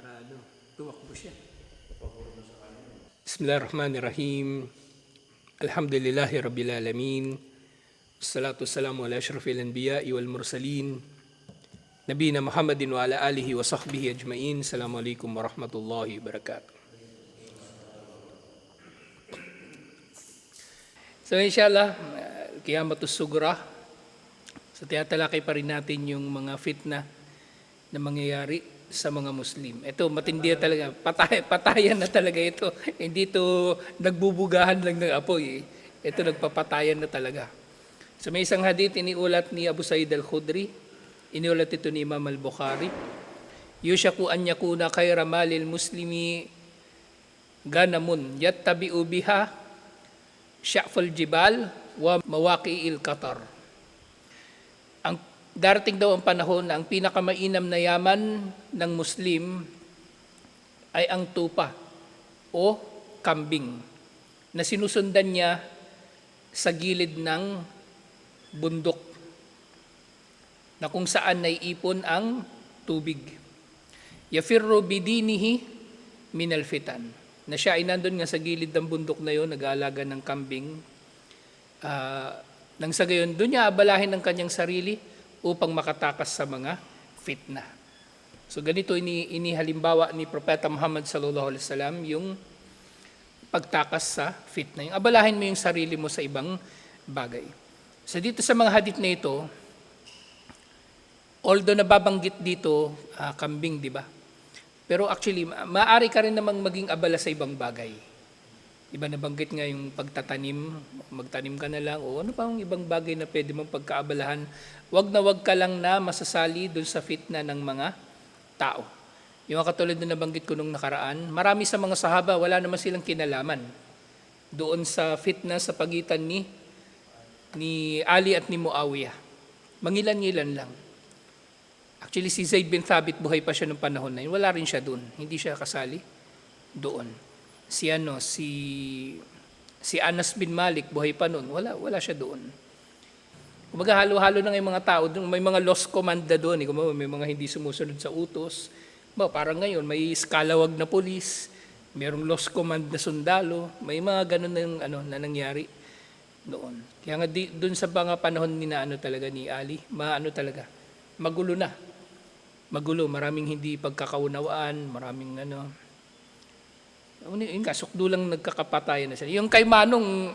para ano, tumakbo siya. Bismillahirrahmanirrahim. Alhamdulillahi Rabbil Alamin. Salatu wassalamu ala ashrafil anbiya wal mursalin. Nabina Muhammadin wa ala alihi wa sahbihi ajmain. Assalamualaikum warahmatullahi wabarakatuh. So inshallah, uh, kiyamatus sugra. So tiyatalakay pa rin natin yung mga fitna na mangyayari sa mga Muslim. Ito, matindi talaga. Patay, patayan na talaga ito. Hindi to nagbubugahan lang ng apoy. eh. Ito, nagpapatayan na talaga. So may isang hadith, iniulat ni Abu Sa'id al-Khudri. Iniulat ito ni Imam al-Bukhari. Yushaku an yakuna kayra malil muslimi ganamun yattabi'u biha sya'ful jibal wa mawaqi'il qatar. Darating daw ang panahon na ang pinakamainam na yaman ng Muslim ay ang tupa o kambing na sinusundan niya sa gilid ng bundok na kung saan naiipon ang tubig. Yafirru bidinihi minal fitan. Na siya ay nandun nga sa gilid ng bundok na yon, nag-aalaga ng kambing. Ah, nang sa gayon, doon niya abalahin ang kanyang sarili upang makatakas sa mga fitna. So ganito ini inihalimbawa ni Propeta Muhammad sallallahu alaihi wasallam yung pagtakas sa fitna. Yung abalahin mo yung sarili mo sa ibang bagay. So dito sa mga hadith na ito, although nababanggit dito ah, kambing, di ba? Pero actually, ma- maaari ka rin namang maging abala sa ibang bagay. Iba nabanggit nga yung pagtatanim, magtanim ka na lang, o ano pa ang ibang bagay na pwede mong pagkaabalahan. Wag na wag ka lang na masasali dun sa fitna ng mga tao. Yung katulad na nabanggit ko nung nakaraan, marami sa mga sahaba, wala naman silang kinalaman doon sa fitna sa pagitan ni ni Ali at ni Muawiyah. Mangilan-ngilan lang. Actually, si Zaid bin Thabit, buhay pa siya nung panahon na yun. Wala rin siya doon. Hindi siya kasali doon. Si ano, si si Anas bin Malik, buhay pa noon. Wala, wala siya doon. Kumaga halo-halo na yung mga tao, doon, may mga lost command doon. Eh. May mga hindi sumusunod sa utos. Ba, parang ngayon, may skalawag na polis, mayroong lost command na sundalo, may mga ganun yung, ano, na nangyari doon. Kaya nga di, doon sa mga panahon ni na ano talaga ni Ali, maano talaga, magulo na. Magulo, maraming hindi pagkakaunawaan, maraming ano. Yun nga, sukdo lang nagkakapatayan na siya. Yung kay Manong,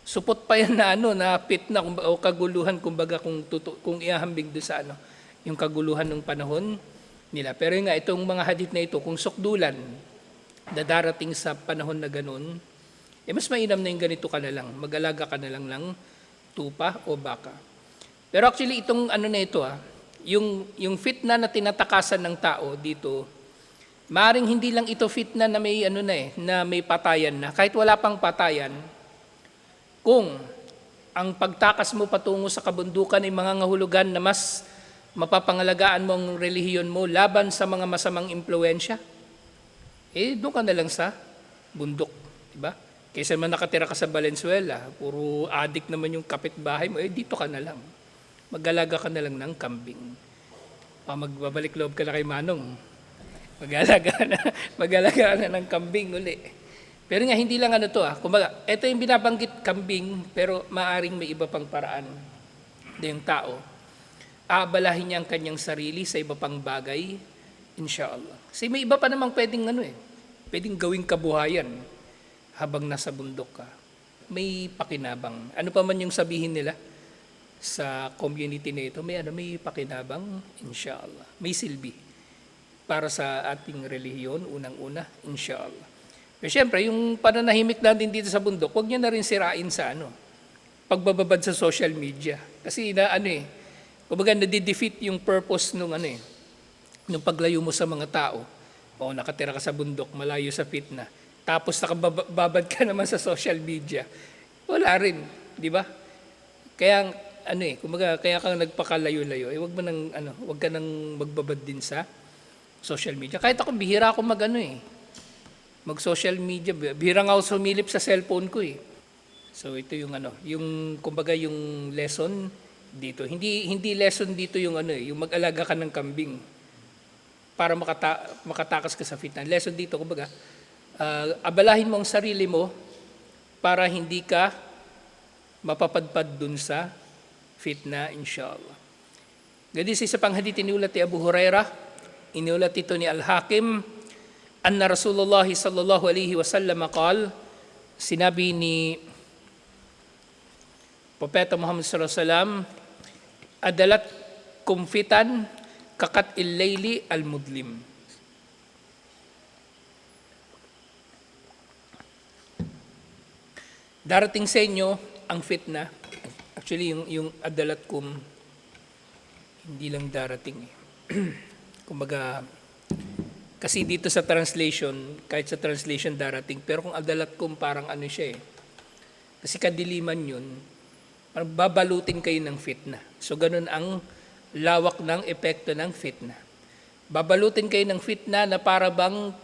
supot pa yan na ano, na pit na kumbaga, o kaguluhan kumbaga kung tutu, kung ihahambing doon sa ano, yung kaguluhan ng panahon nila. Pero yun nga itong mga hadith na ito kung sukdulan na darating sa panahon na ganun, eh mas mainam na yung ganito ka na lang, mag-alaga ka na lang ng tupa o baka. Pero actually itong ano na ito ah, yung yung fitna na tinatakasan ng tao dito, maring hindi lang ito fitna na may ano na eh, na may patayan na. Kahit wala pang patayan, kung ang pagtakas mo patungo sa kabundukan ay mga ngahulugan na mas mapapangalagaan mo ang relihiyon mo laban sa mga masamang impluensya, eh doon ka na lang sa bundok, di ba? Kaysa man nakatira ka sa Valenzuela, puro adik naman yung kapitbahay mo, eh dito ka na lang. Mag-alaga ka na lang ng kambing. Pa magbabalik loob ka na kay Manong. Mag-alaga na, mag-alaga na ng kambing uli. Pero nga, hindi lang ano to ah. Kumbaga, ito yung binabanggit kambing, pero maaring may iba pang paraan na yung tao. Aabalahin niya ang kanyang sarili sa iba pang bagay, inshallah. Kasi may iba pa namang pwedeng ano eh, pwedeng gawing kabuhayan habang nasa bundok ka. May pakinabang. Ano pa man yung sabihin nila sa community na ito, may ano, may pakinabang, inshallah. May silbi para sa ating relihiyon, unang-una, inshallah. Pero syempre, yung pananahimik natin dito sa bundok, huwag niyo na rin sirain sa ano, pagbababad sa social media. Kasi na ano eh, kumbaga nadi-defeat yung purpose nung ano eh, nung paglayo mo sa mga tao. O nakatira ka sa bundok, malayo sa fitna. Tapos nakababad ka naman sa social media. Wala rin, di ba? Kaya ano eh, kumbaga kaya kang nagpakalayo-layo, eh wag mo nang ano, wag ka nang magbabad din sa social media. Kahit ako bihira ako mag ano eh, mag-social media. Bihira nga ako sumilip sa cellphone ko eh. So ito yung ano, yung kumbaga yung lesson dito. Hindi hindi lesson dito yung ano eh, yung mag-alaga ka ng kambing. para makata- makatakas ka sa fitna. Lesson dito, kumbaga, ah, abalahin mo ang sarili mo para hindi ka mapapadpad dun sa fitna, inshallah. Gadis isa pang hadith ni Abu Huraira, iniulat ito ni Al-Hakim, anna Rasulullah sallallahu alaihi wasallam qal, sinabi ni Propeta Muhammad sallallahu alaihi wasallam, adalat kumfitan kakat illayli al-mudlim. Darating sa inyo ang fitna. Actually, yung, yung adalat kum, hindi lang darating. eh. Kumbaga, kasi dito sa translation, kahit sa translation darating, pero kung adalat kum parang ano siya eh. Kasi kadiliman yun, parang babalutin kayo ng fitna. So ganun ang lawak ng epekto ng fitna. Babalutin kayo ng fitna na para bang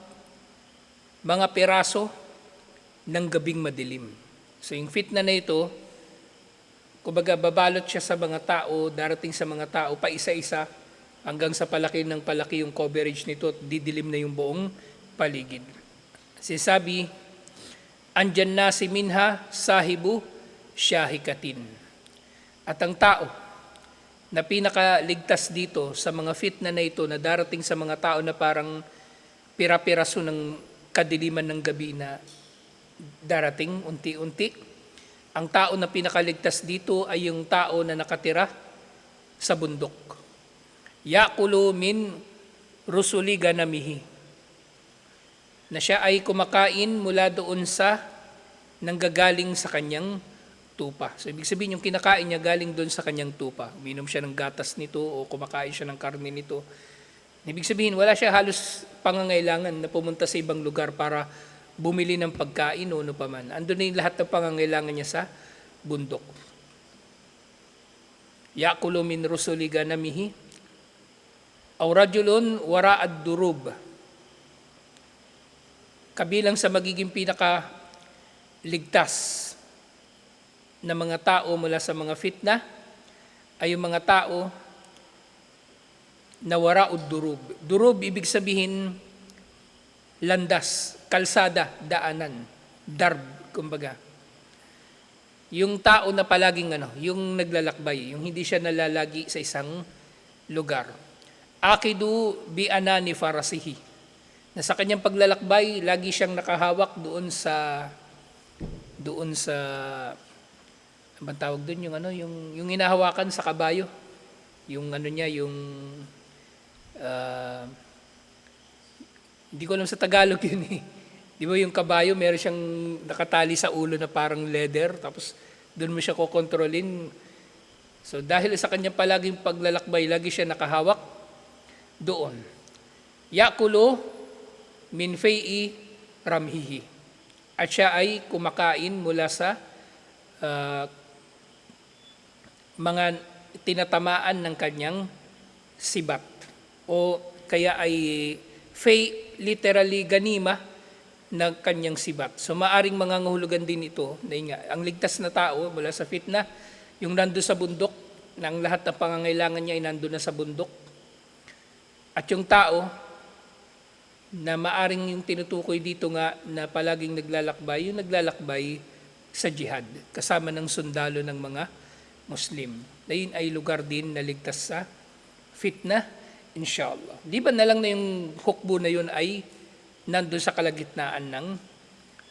mga piraso ng gabing madilim. So yung fitna na ito, kumbaga babalot siya sa mga tao, darating sa mga tao pa isa-isa hanggang sa palaki ng palaki yung coverage nito at didilim na yung buong paligid. Sinasabi, andyan na si Minha sahibu syahikatin. At ang tao na pinakaligtas dito sa mga fitna na ito na darating sa mga tao na parang pira-piraso ng kadiliman ng gabi na darating unti-unti. Ang tao na pinakaligtas dito ay yung tao na nakatira sa bundok. Yakulu min rusuli ganamihi. Na siya ay kumakain mula doon sa nanggagaling sa kanyang tupa. So ibig sabihin yung kinakain niya galing doon sa kanyang tupa. Uminom siya ng gatas nito o kumakain siya ng karne nito. Ibig sabihin wala siya halos pangangailangan na pumunta sa ibang lugar para bumili ng pagkain o ano pa man. Andun na yung lahat ng pangangailangan niya sa bundok. Yakulu min rusuli ganamihi aw rajulun wara ad-durub. Kabilang sa magiging pinaka ligtas na mga tao mula sa mga fitna ay yung mga tao na wara ud-durub. Durub ibig sabihin landas, kalsada, daanan, darb, kumbaga. Yung tao na palaging ano, yung naglalakbay, yung hindi siya nalalagi sa isang lugar. Akidu bi anani farasihi. Na sa kanyang paglalakbay, lagi siyang nakahawak doon sa doon sa ano bang tawag doon yung ano yung yung hinahawakan sa kabayo. Yung ano niya, yung ah, hindi ko alam sa Tagalog yun eh. Di ba yung kabayo, meron siyang nakatali sa ulo na parang leather, tapos doon mo siya kokontrolin. So dahil sa kanyang palaging paglalakbay, lagi siya nakahawak doon. Yakulo min fei ramhihi. At siya ay kumakain mula sa ah, mga tinatamaan ng kanyang sibat. O kaya ay fei literally ganima ng kanyang sibat. So maaring mangangahulugan din ito na nga, ang ligtas na tao mula sa fitna, yung nando sa bundok, nang lahat ng pangangailangan niya ay nando na sa bundok. At yung tao na maaring yung tinutukoy dito nga na palaging naglalakbay, yung naglalakbay sa jihad, kasama ng sundalo ng mga Muslim. Na yun ay lugar din na ligtas sa fitna, inshallah. Di ba na lang na yung hukbo na yun ay nandun sa kalagitnaan ng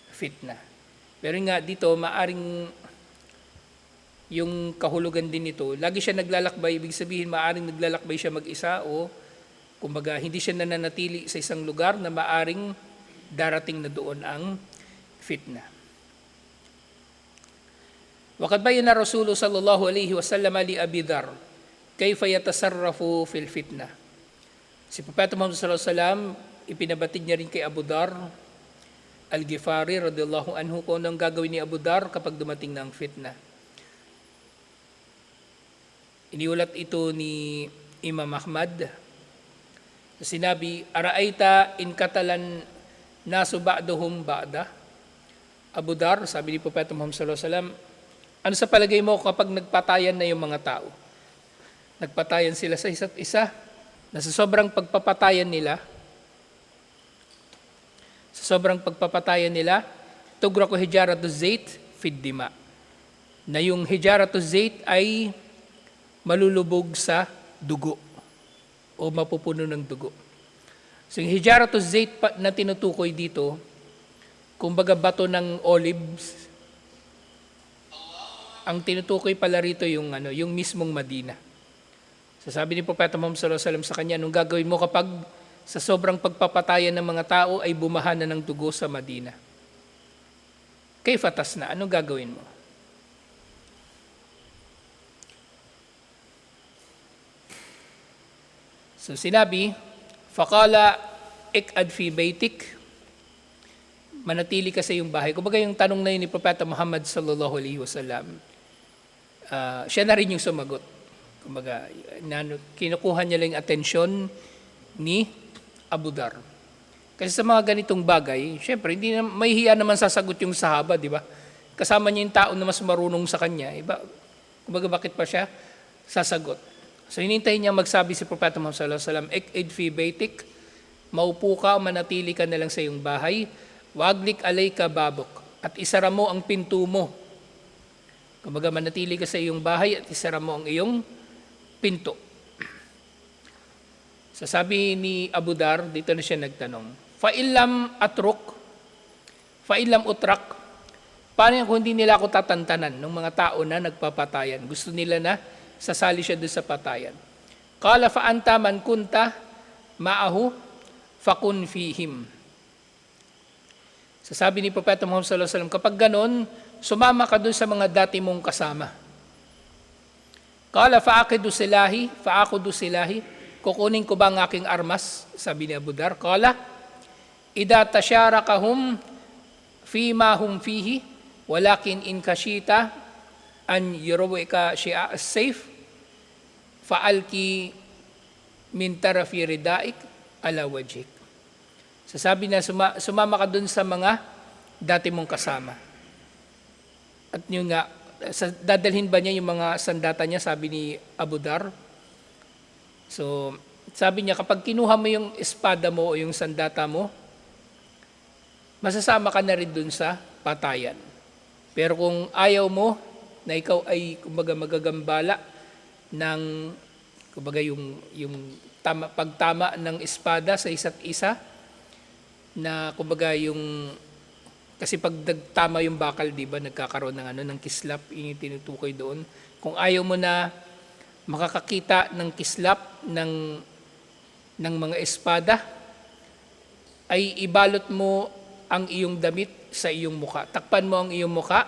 fitna. Pero nga dito, maaring yung kahulugan din nito, lagi siya naglalakbay, ibig sabihin maaring naglalakbay siya mag-isa o kumbaga hindi siya nananatili sa isang lugar na maaring darating na doon ang fitna. Bayan na Rasulullah sallallahu alaihi wasallam li Abi Dhar kayfa yatasarrafu fil fitna. Si Propeta Muhammad sallallahu alaihi wasallam ipinabatid niya rin kay Abu Dhar Al-Ghifari radiyallahu anhu kung anong gagawin ni Abu Dhar kapag dumating na ang fitna. Iniulat ito ni Imam Ahmad. Sinabi, Araayta in katalan nasu ba'duhum ba'da. Abu Dhar, sabi ni Propeta Muhammad sallallahu alaihi wasallam, ano sa palagay mo kapag nagpatayan na yung mga tao? Nagpatayan sila sa isa't isa, na sa sobrang pagpapatayan nila, sa sobrang pagpapatayan nila, tugra ko hijaratu zait fid dima. Na yung hijaratu zait ay malulubog sa dugo o mapupuno ng dugo. So yung hijaratu zait na tinutukoy dito, kumbaga bato ng olives, ang tinutukoy pala rito yung ano, yung mismong Madina. So sabi ni Propeta Muhammad sallallahu alaihi wasallam sa kanya, nung gagawin mo kapag sa sobrang pagpapatayan ng mga tao ay bumaha na ng dugo sa Madina. Kay fatas na, anong gagawin mo? So sinabi, Fakala ikad fi baitik, manatili ka sa iyong bahay. Kumbaga yung tanong na yun ni Propeta Muhammad sallallahu alaihi wasallam, ah, siya na rin yung sumagot. Kumbaga, kinukuha niya lang yung atensyon ni Abu Dar. Kasi sa mga ganitong bagay, syempre, hindi na, may hiya naman sasagot yung sahaba, di ba? Kasama niya yung tao na mas marunong sa kanya. Iba, kumbaga, bakit pa siya sasagot? So, hinintay niya magsabi si Propeta Muhammad sallallahu alaihi wasallam, Ek ed fi baitik, maupo ka, manatili ka na lang sa iyong bahay, waglik alay ka babok, at isara mo ang pinto mo. Kumbaga, manatili ka sa iyong bahay at isara mo ang iyong pinto. Sasabi ni Abu Dar, dito na siya nagtanong, Fa'ilam atruk, fa'ilam utrak, paano kung hindi nila ako tatantanan ng mga tao na nagpapatayan? Gusto nila na sasali siya doon sa patayan. Kala fa'anta man kunta ma'ahu fakun fihim. Sasabi ni Propeta Muhammad sallallahu alaihi wasallam, kapag ganon, sumama ka doon sa mga dati mong kasama. Kala faakidu silahi, faakudu silahi, kukunin ko ba ang aking armas? Sabi ni Abu Dar. Kala, ida tasyarakahum fima hum fihi, walakin in kashita an yurawika siya safe, faalki min tarafi ridaik ala wajik. Sasabi na suma, sumama ka dun sa mga dati mong kasama. At yun nga, sa, dadalhin ba niya yung mga sandata niya, sabi ni Abu Dar. So, sabi niya, kapag kinuha mo yung espada mo o yung sandata mo, masasama ka na rin dun sa patayan. Pero kung ayaw mo na ikaw ay kumbaga magagambala ng kumbaga yung yung tama, pagtama ng espada sa isa't isa na kumbaga yung kasi pag nagtama yung bakal, di ba, nagkakaroon ng ano ng kislap, yung tinutukoy doon. Kung ayaw mo na makakakita ng kislap ng ng mga espada, ay ibalot mo ang iyong damit sa iyong muka. Takpan mo ang iyong muka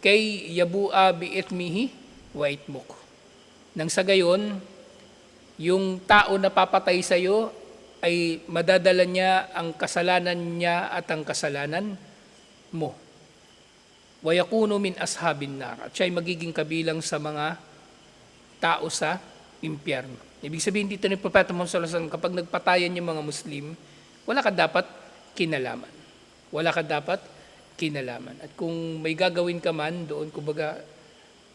kay yabua biitmihi wa itmuk. Nang sa gayon, yung tao na papatay sa iyo ay madadala niya ang kasalanan niya at ang kasalanan mo. Wayakuno min ashabin nar. At siya ay magiging kabilang sa mga tao sa impyerno. Ibig sabihin dito ni Propeta Muhammad wasallam, kapag nagpatayan yung mga Muslim, wala ka dapat kinalaman. Wala ka dapat kinalaman. At kung may gagawin ka man doon, kumbaga,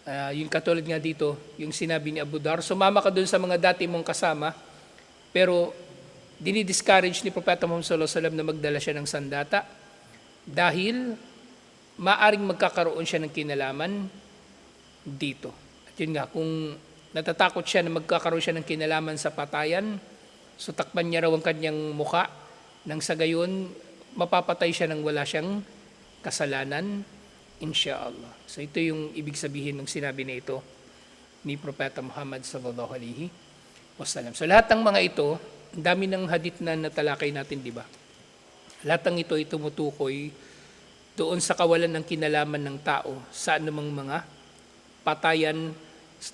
ah, yung katulad nga dito, yung sinabi ni Abu Dar, sumama ka doon sa mga dati mong kasama, pero dinidiscourage ni Propeta Muhammad sallallahu alaihi wasallam na magdala siya ng sandata dahil maaring magkakaroon siya ng kinalaman dito. At yun nga, kung natatakot siya na magkakaroon siya ng kinalaman sa patayan, so takpan niya raw ang kanyang muka, nang sa gayon, mapapatay siya nang wala siyang kasalanan, inshallah. So ito yung ibig sabihin ng sinabi na ito ni Propeta Muhammad sallallahu alaihi wasallam. So lahat ng mga ito, ang dami ng hadith na natalakay natin, di ba? Lahat ng ito ay tumutukoy doon sa kawalan ng kinalaman ng tao sa anumang mga patayan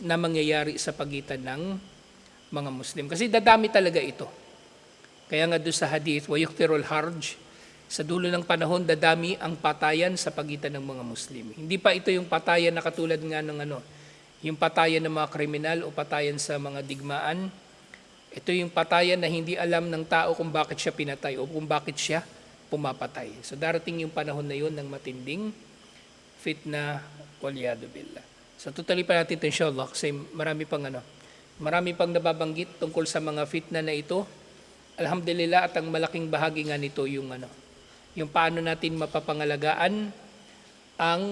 na mangyayari sa pagitan ng mga Muslim. Kasi dadami talaga ito. Kaya nga doon sa hadith, wayuktirul harj, sa dulo ng panahon, dadami ang patayan sa pagitan ng mga Muslim. Hindi pa ito yung patayan na katulad nga ng ano, yung patayan ng mga kriminal o patayan sa mga digmaan. Ito yung patayan na hindi alam ng tao kung bakit siya pinatay o kung bakit siya pumapatay. So darating yung panahon na yun ng matinding fitna walyado billah. So tutuloy pa natin ito inshallah kasi marami pang ano, Marami pang nababanggit tungkol sa mga fitna na ito. Alhamdulillah at ang malaking bahagi nga nito yung ano, yung paano natin mapapangalagaan ang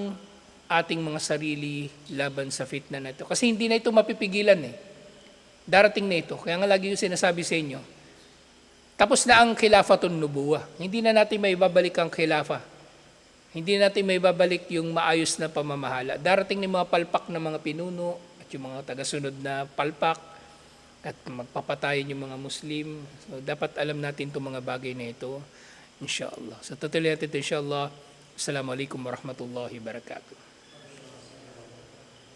ating mga sarili laban sa fitna na ito. Kasi hindi na ito mapipigilan eh. Darating na ito. Kaya nga lagi yung sinasabi sa inyo, tapos na ang khilafatun nubuwa. Hindi na natin may babalik ang khilafa. Hindi natin may babalik yung maayos na pamamahala. Darating ng mga palpak na mga pinuno at yung mga tagasunod na palpak at magpapatayin yung mga Muslim. So, dapat alam natin itong mga bagay na ito. Inshallah. So tutuloy natin ito, inshallah. Assalamualaikum warahmatullahi wabarakatuh.